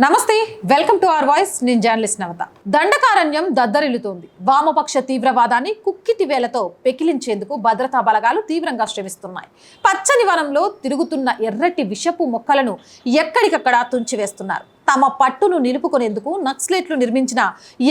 నమస్తే welcome to our voice. నేను journalist నవత. దండకారణ్యం దద్దరిల్లుతోంది. వామపక్ష తీవ్రవాదాన్ని కుక్కిటి వేలతో పెకిలించేందుకు భద్రతా బలగాలు తీవ్రంగా శ్రమిస్తున్నాయి. పచ్చని వనంలో తిరుగుతున్న ఎర్రటి విషపు మొక్కలను ఎక్కడికక్కడ తుంచివేస్తున్నారు. తమ పట్టును నిలుపుకునేందుకు నక్సలైట్లు నిర్మించిన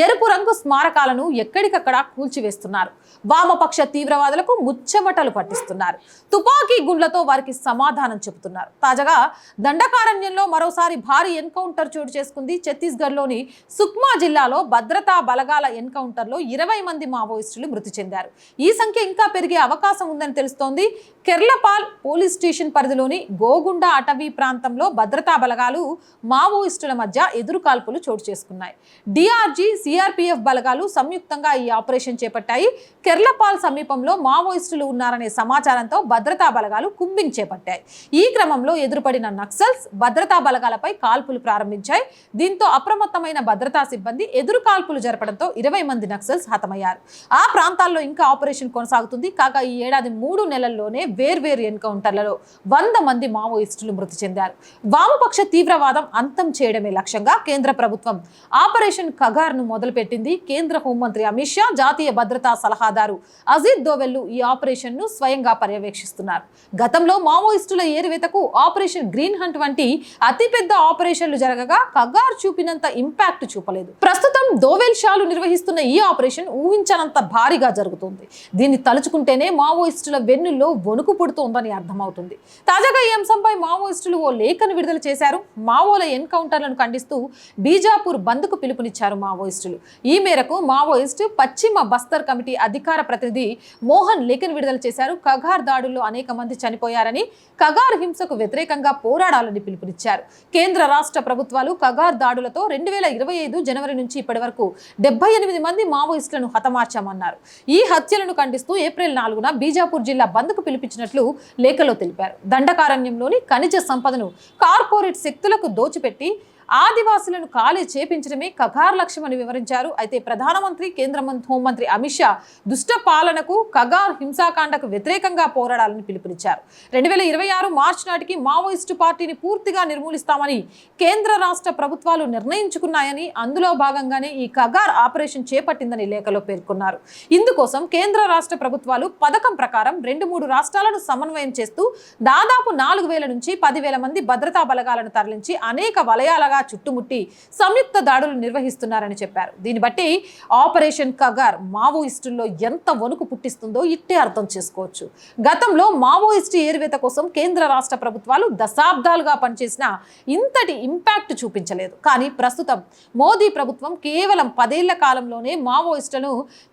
ఎరుపు రంగు స్మారకాలను ఎక్కడికక్కడ కూల్చివేస్తున్నారు. వామపక్ష తీవ్రవాదులకు ముచ్చెమటలు పట్టిస్తున్నారు. తుపాకీ గుండ్లతో వారికి సమాధానం చెబుతున్నారు. తాజాగా దండకారణ్యంలో మరోసారి భారీ ఎన్కౌంటర్ చోటు చేసుకుంది ఛత్తీస్గఢ్లోని సుక్మా జిల్లాలో భద్రతా బలగాల ఎన్కౌంటర్లో ఇరవై మంది మావోయిస్టులు మృతి చెందారు. ఈ సంఖ్య ఇంకా పెరిగే అవకాశం ఉందని తెలుస్తోంది. కెర్లపాల్ పోలీస్ స్టేషన్ పరిధిలోని గోగుండ అటవీ ప్రాంతంలో భద్రతా బలగాలు మావోయిస్టు మావోయిస్టుల మధ్య ఎదురు కాల్పులు చోటు చేసుకున్నాయి. డిఆర్జీ సిఆర్పిఎఫ్ బలగాలు సంయుక్తంగా ఈ ఆపరేషన్ చేపట్టాయి. కెర్లపాల్ సమీపంలో మావోయిస్టులు ఉన్నారనే సమాచారంతో భద్రతా బలగాలు కుంబింగ్ చేపట్టాయి. ఈ క్రమంలో ఎదురుపడిన నక్సల్స్ భద్రతా బలగాలపై కాల్పులు ప్రారంభించాయి. దీంతో అప్రమత్తమైన భద్రతా సిబ్బంది ఎదురు కాల్పులు జరపడంతో ఇరవై మంది నక్సల్స్ హతమయ్యారు. ఆ ప్రాంతాల్లో ఇంకా ఆపరేషన్ కొనసాగుతుంది. కాగా ఈ ఏడాది మూడు నెలల్లోనే వేర్వేరు ఎన్కౌంటర్లలో వంద మంది మావోయిస్టులు మృతి చెందారు. వామపక్ష తీవ్రవాదం అంతం చేయడం చేయడమే లక్ష్యంగా కేంద్ర ప్రభుత్వం ఆపరేషన్ కగార్ను మొదలుపెట్టింది. కేంద్ర హోంమంత్రి అమిత్ షా జాతీయ భద్రతా సలహాదారు అజిత్ దోవెల్లు ఈ ఆపరేషన్ను స్వయంగా పర్యవేక్షిస్తున్నారు. గతంలో మావోయిస్టుల ఏరివేతకు ఆపరేషన్ గ్రీన్ హంట్ వంటి అతిపెద్ద ఆపరేషన్లు జరగగా కగార్ చూపినంత ఇంపాక్ట్ చూపలేదు. ప్రస్తుతం దోవెల్ షాలు నిర్వహిస్తున్న ఈ ఆపరేషన్ ఊహించనంత భారీగా జరుగుతుంది. దీన్ని తలుచుకుంటేనే మావోయిస్టుల వెన్నుల్లో వణుకు పుడుతోందని అర్థమవుతుంది. తాజాగా ఈ అంశంపై మావో మావోయిస్టులు ఓ లేఖను విడుదల చేశారు. మావోల ఎన్కౌంటర్లను ఖండిస్తూ బీజాపూర్ బంద్కు పిలుపునిచ్చారు మావోయిస్టులు. ఈ మేరకు మావోయిస్ట్ పశ్చిమ బస్తర్ కమిటీ అధికార ప్రతినిధి మోహన్ లేఖను విడుదల చేశారు. కగార్ దాడుల్లో అనేక మంది చనిపోయారని కగార్ హింసకు వ్యతిరేకంగా పోరాడాలని పిలుపునిచ్చారు. కేంద్ర రాష్ట్ర ప్రభుత్వాలు కగార్ దాడులతో రెండు వేల ఇరవై ఐదు జనవరి నుంచి ఇప్పటి వరకు డెబ్బై ఎనిమిది మంది మావోయిస్టులను హతమార్చామన్నారు. ఈ హత్యలను ఖండిస్తూ ఏప్రిల్ నాలుగున బీజాపూర్ జిల్లా బంద్కు పిలిపించినట్లు లేఖలో తెలిపారు. దండకారణ్యంలోని ఖనిజ సంపదను కార్పొరేట్ శక్తులకు దోచిపెట్టి ఆదివాసులను ఖాళీ చేపించడమే కగార్ లక్ష్యమని వివరించారు. అయితే ప్రధానమంత్రి కేంద్ర మంత్రి హోంమంత్రి అమిత్ షా దుష్ట పాలనకు కగార్ హింసాకాండకు వ్యతిరేకంగా పోరాడాలని పిలుపునిచ్చారు. రెండు వేల ఇరవై ఆరు మార్చి నాటికి మావోయిస్టు పార్టీని పూర్తిగా నిర్మూలిస్తామని కేంద్ర రాష్ట్ర ప్రభుత్వాలు నిర్ణయించుకున్నాయని అందులో భాగంగానే ఈ కగార్ ఆపరేషన్ చేపట్టిందని లేఖలో పేర్కొన్నారు. ఇందుకోసం కేంద్ర రాష్ట్ర ప్రభుత్వాలు పథకం ప్రకారం రెండు మూడు రాష్ట్రాలను సమన్వయం చేస్తూ దాదాపు నాలుగు వేల నుంచి పదివేల మంది భద్రతా బలగాలను తరలించి అనేక వలయాలుగా చుట్టుముట్టి సంయుక్త దాడులు నిర్వహిస్తున్నారని చెప్పారు. దీన్ని బట్టి ఆపరేషన్ కగార్ మావోయిస్టుల్లో ఎంత వణుకు పుట్టిస్తుందో ఇట్టే అర్థం చేసుకోవచ్చు. గతంలో మావోయిస్టు ఏరివేత కోసం కేంద్ర రాష్ట్ర ప్రభుత్వాలు దశాబ్దాలుగా పనిచేసిన ఇంతటి ఇంపాక్ట్ చూపించలేదు. కానీ ప్రస్తుతం మోదీ ప్రభుత్వం కేవలం పదేళ్ళ కాలంలోనే మావోయిస్టులను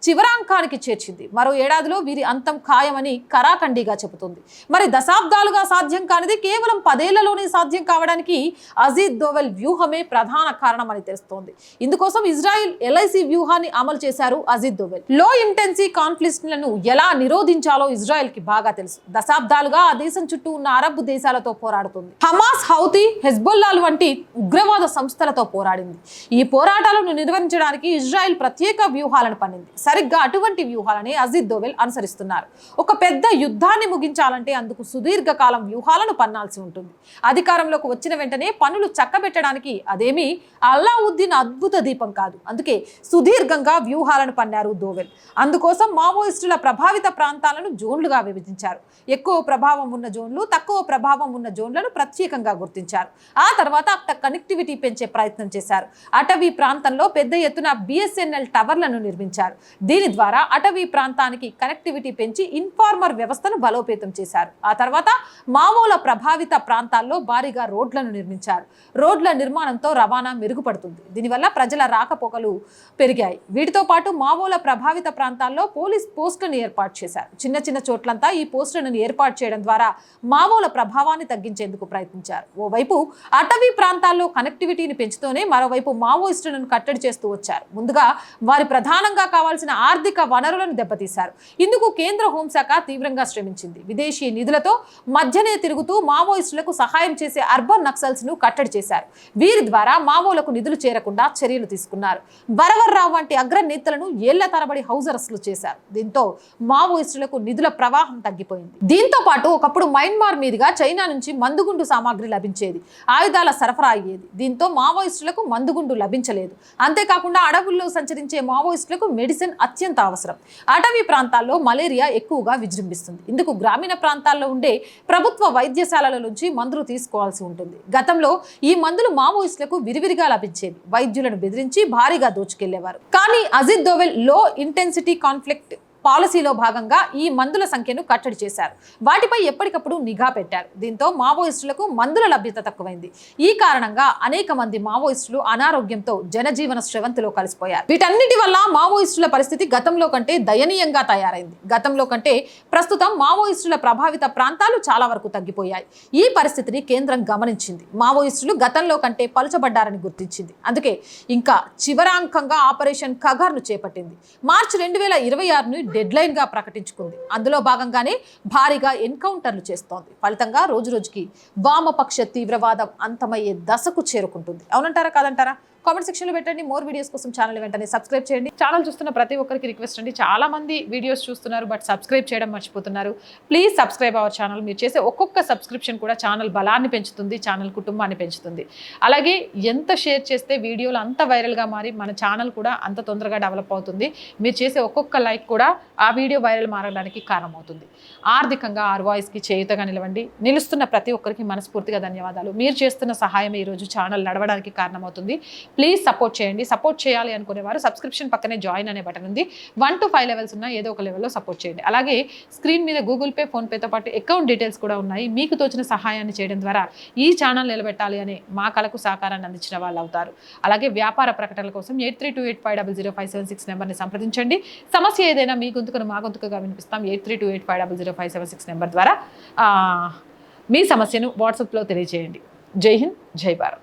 చివరాంకానికి చేర్చింది. మరో ఏడాదిలో వీరి అంతం ఖాయమని కరాఖండిగా చెబుతుంది. మరి దశాబ్దాలుగా సాధ్యం కానిది కేవలం పదేళ్ళలోనే సాధ్యం కావడానికి అజీద్ దోవెల్ వ్యూహమే ప్రధాన కారణమని తెలుస్తోంది. ఇందుకోసం ఇజ్రాయిల్ ఎల్ఐసి వ్యూహాన్ని అమలు చేశారు అజిత్ దోవెల్. లో ఇంటెన్సీ కాన్ఫ్లిక్ట్లను ఎలా నిరోధించాలో ఇజ్రాయెల్కి బాగా తెలుసు. దశాబ్దాలుగా ఆ దేశం చుట్టూ ఉన్న అరబ్ దేశాలతో పోరాడుతుంది. హమాస్ హౌతీ హెజ్బొల్లాలు వంటి ఉగ్రవాద సంస్థలతో పోరాడింది. ఈ పోరాటాలను నిర్వహించడానికి ఇజ్రాయెల్ ప్రత్యేక వ్యూహాలను పన్నింది. సరిగ్గా అటువంటి వ్యూహాలని అజిత్ దోవెల్ అనుసరిస్తున్నారు. ఒక పెద్ద యుద్ధాన్ని ముగించాలంటే అందుకు సుదీర్ఘకాలం వ్యూహాలను పన్నాల్సి ఉంటుంది. అధికారంలోకి వచ్చిన వెంటనే పనులు చక్కబెట్టడానికి అదేమి అల్లావుద్దీన్ అద్భుత దీపం కాదు. అందుకే సుదీర్ఘంగా వ్యూహాలను పన్నారు దోవెల్. అందుకోసం మావోయిస్టుల ప్రభావిత ప్రాంతాలను జోన్లుగా విభజించారు. ఎక్కువ ప్రభావం ఉన్న జోన్లు తక్కువ ప్రభావం ఉన్న జోన్లను ప్రత్యేకంగా గుర్తించారు. ఆ తర్వాత అక్కడ కనెక్టివిటీ పెంచే ప్రయత్నం చేశారు. అటవీ ప్రాంతంలో పెద్ద ఎత్తున బిఎస్ఎన్ఎల్ టవర్లను నిర్మించారు. దీని ద్వారా అటవీ ప్రాంతానికి కనెక్టివిటీ పెంచి ఇన్ఫార్మర్ వ్యవస్థను బలోపేతం చేశారు. ఆ తర్వాత మావోల ప్రభావిత ప్రాంతాల్లో భారీగా రోడ్లను నిర్మించారు. రోడ్ల నిర్మాణంతో రవాణా మెరుగుపడుతుంది. దీనివల్ల ప్రజల రాకపోకలు పెరిగాయి. వీటితో పాటు మావోల ప్రభావిత ప్రాంతాల్లో పోలీస్ పోస్టులను ఏర్పాటు చేశారు. చిన్న చిన్న చోట్లంతా ఈ పోస్టులను ఏర్పాటు చేయడం ద్వారా మావోల ప్రభావాన్ని తగ్గించేందుకు ప్రయత్నించారు. ఓవైపు అటవీ ప్రాంతాల్లో కనెక్టివిటీని పెంచుతూనే మరోవైపు మావోయిస్టులను కట్టడి చేస్తూ వచ్చారు. ముందుగా వారి ప్రధానంగా కావాల్సిన ఆర్థిక వనరులను దెబ్బతీశారు. ఇందుకు కేంద్ర హోంశాఖ తీవ్రంగా శ్రమించింది. విదేశీ నిధులతో మధ్యనే తిరుగుతూ మావోయిస్టులకు సహాయం చేసే అర్బన్ నక్సల్స్ను కట్టడి చేశారు. వీరి ద్వారా మావోలకు నిధులు చేరకుండా చర్యలు తీసుకున్నారు. వరవర్రావు వంటి అగ్ర నేతలను ఏళ్ళ తరబడి హౌస్ అరెస్టులు చేశారు. దీంతో మావోయిస్టులకు నిధుల ప్రవాహం తగ్గిపోయింది. దీంతో పాటు ఒకప్పుడు మయన్మార్ మీదుగా చైనా నుంచి మందుగుండు సామాగ్రి లభించేది. ఆయుధాల సరఫరా అయ్యేది. దీంతో మావోయిస్టులకు మందుగుండు లభించలేదు. అంతేకాకుండా అడవుల్లో సంచరించే మావోయిస్టులకు మెడిసిన్ అత్యంత అవసరం. అటవీ ప్రాంతాల్లో మలేరియా ఎక్కువగా విజృంభిస్తుంది. ఇందుకు గ్రామీణ ప్రాంతాల్లో ఉండే ప్రభుత్వ వైద్యశాలల నుంచి మందులు తీసుకోవాల్సి ఉంటుంది. గతంలో ఈ మందులు మావోయిస్టులకు విరివిరిగా లభించేవి వైద్యులను బెదిరించి భారీగా దోచుకెళ్ళేవారు. కానీ అజిత్ దోవెల్లో ఇంటెన్సిటీ కాన్ఫ్లిక్ట్ పాలసీలో భాగంగా ఈ మందుల సంఖ్యను కట్టడి చేశారు. వాటిపై ఎప్పటికప్పుడు నిఘా పెట్టారు. దీంతో మావోయిస్టులకు మందుల లభ్యత తక్కువైంది. ఈ కారణంగా అనేక మంది మావోయిస్టులు అనారోగ్యంతో జనజీవన శ్రవంతిలో కలిసిపోయారు. వీటన్నిటి వల్ల మావోయిస్టుల పరిస్థితి గతంలో కంటే దయనీయంగా తయారైంది. గతంలో కంటే ప్రస్తుతం మావోయిస్టుల ప్రభావిత ప్రాంతాలు చాలా వరకు తగ్గిపోయాయి. ఈ పరిస్థితిని కేంద్రం గమనించింది. మావోయిస్టులు గతంలో కంటే పలుచబడ్డారని గుర్తించింది. అందుకే ఇంకా చివరాంకంగా ఆపరేషన్ ఖగర్ను చేపట్టింది. మార్చి రెండు వేల ఇరవై ఆరును డెడ్లైన్గా ప్రకటించుకుంది. అందులో భాగంగానే భారీగా ఎన్కౌంటర్లు చేస్తోంది. ఫలితంగా రోజు రోజుకి వామపక్ష తీవ్రవాదం అంతమయ్యే దశకు చేరుకుంటుంది. అవునంటారా కాదంటారా? కామెంట్ సెక్షన్లో పెట్టండి. మోర్ వీడియోస్ కోసం ఛానల్ వెంటనే సబ్స్క్రైబ్ చేయండి. ఛానల్ చూస్తున్న ప్రతి ఒక్కరికి రిక్వెస్ట్ అండి. చాలా మంది వీడియోస్ చూస్తున్నారు బట్ సబ్స్క్రైబ్ చేయడం మర్చిపోతున్నారు. Please subscribe our channel. మీరు చేసే ఒక్కొక్క సబ్స్క్రిప్షన్ కూడా ఛానల్ బలాన్ని పెంచుతుంది ఛానల్ కుటుంబాన్ని పెంచుతుంది. అలాగే ఎంత షేర్ చేస్తే వీడియోలు అంత వైరల్గా మారి మన ఛానల్ కూడా అంత తొందరగా డెవలప్ అవుతుంది. మీరు చేసే ఒక్కొక్క లైక్ కూడా ఆ వీడియో వైరల్ మారడానికి కారణమవుతుంది. ఆర్థికంగా ఆర్ వాయిస్కి చేయుతగా నిలవండి. నిలుస్తున్న ప్రతి ఒక్కరికి మనస్ఫూర్తిగా ధన్యవాదాలు. మీరు చేస్తున్న సహాయం ఈరోజు ఛానల్ నడవడానికి కారణమవుతుంది. ప్లీజ్ సపోర్ట్ చేయండి. సపోర్ట్ చేయాలి అనుకునేవారు సబ్స్క్రిప్షన్ పక్కనే జాయిన్ అనే బటన్ ఉంది. వన్ టు ఫైవ్ లెవెల్స్ ఉన్న ఏదో ఒక లెవెల్లో సపోర్ట్ చేయండి. అలాగే స్క్రీన్ మీద గూగుల్ పే ఫోన్పేతో పాటు అకౌంట్ డీటెయిల్స్ కూడా ఉన్నాయి. మీకు తోచిన సహాయాన్ని చేయడం ద్వారా ఈ ఛానల్ నిలబెట్టాలి అనే మా కళకు సహకారాన్ని అందించిన వాళ్ళు అవుతారు. అలాగే వ్యాపార ప్రకటనల కోసం eight three two eight five double zero five seven six నెంబర్ని సంప్రదించండి. సమస్య ఏదైనా మీ గొంతుకను మా గొంతుకగా వినిపిస్తాం. Eight three two eight five double zero five seven six number ద్వారా మీ సమస్యను వాట్సాప్లో తెలియజేయండి. జై హింద్ జై భారత్.